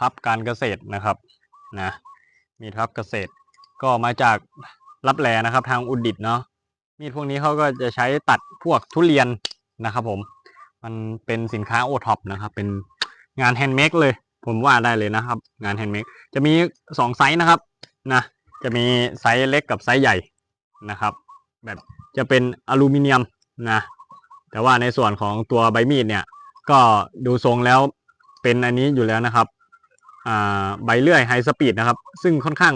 พับการเกษตรนะครับนะมีดพับเกษตร ก็มาจากรับแลนะครับ ทางอุดิตถ์เนาะมีดพวกนี้เขาก็จะใช้ตัดพวกทุเรียนนะครับ ผม มันเป็นสินค้าโอท็อปนะครับ เป็นงานแฮนด์เมดเลย ผมว่าได้เลยนะครับ งานแฮนด์เมดจะมีสองไซส์นะครับนะจะมีไซส์เล็กกับไซส์ใหญ่นะครับ แบบจะเป็นอลูมิเนียมนะแต่ว่าในส่วนของตัวใบมีดเนี่ย ก็ดูทรงแล้วเป็นอันนี้อยู่แล้วนะครับ ใบเลื่อยไฮสปีดนะครับ ซึ่งค่อนข้าง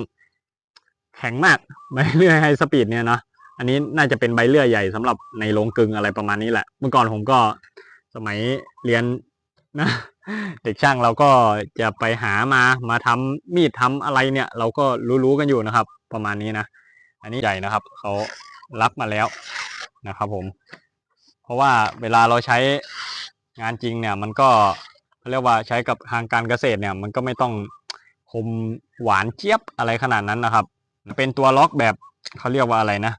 แข็งมากใบเลื่อยไฮสปีดเนี่ยนะอันนี้น่าจะเป็นใบเลื่อยใหญ่สำหรับในโรงกึงอะไรประมาณนี้แหละ เมื่อก่อนผมก็สมัยเรียนนะเด็กช่างเราก็จะไปหามามาทำมีดทำอะไรเนี่ย เราก็รู้ๆกันอยู่นะครับ ประมาณนี้นะอันนี้ใหญ่นะครับเขารับมาแล้วนะครับ ผม เพราะว่าเวลาเราใช้งานจริงเนี่ยมันก็ เขาเรียกว่าใช้กับทางการเกษตรเนี่ยมันก็ไม่ต้องคมหวานเจี๊ยบอะไรขนาดนั้นนะครับ เป็นตัวล็อกแบบเขาเรียกว่าอะไรนะ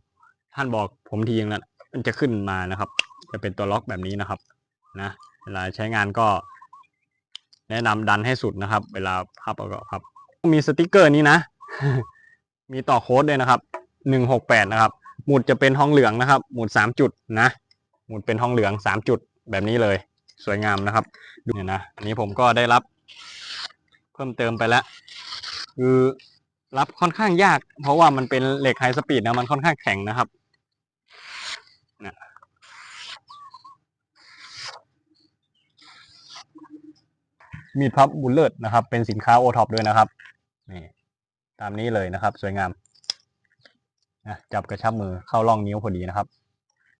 ท่านบอกผมทีนึงแล้วมันจะขึ้นมานะครับ จะเป็นตัวล็อกแบบนี้นะครับนะเวลาใช้งานก็ แนะนำดันให้สุดนะครับ เวลาพับเอาก็พับมีสติกเกอร์นี้นะ มีต่อโค้ดด้วยนะครับหนึ่งหกแปดนะครับ หมุดจะเป็นห้องเหลืองนะครับ หมุดสามจุดนะ หมุดเป็นห้องเหลืองสามจุดแบบนี้เลย สวยงามนะครับดูเนี่ยนะอันนี้ผมก็ได้รับ เพิ่มเติมไปแล้ว คือรับค่อนข้างยาก เพราะว่ามันเป็นเหล็กไฮสปีดนะมันค่อนข้างแข็งนะครับนะมีดพับบุลเลตนะครับ เป็นสินค้าโอท็อปด้วยนะครับนี่ตามนี้เลยนะครับ สวยงามนะจับกระชับมือเข้าร่องนิ้วพอดีนะครับ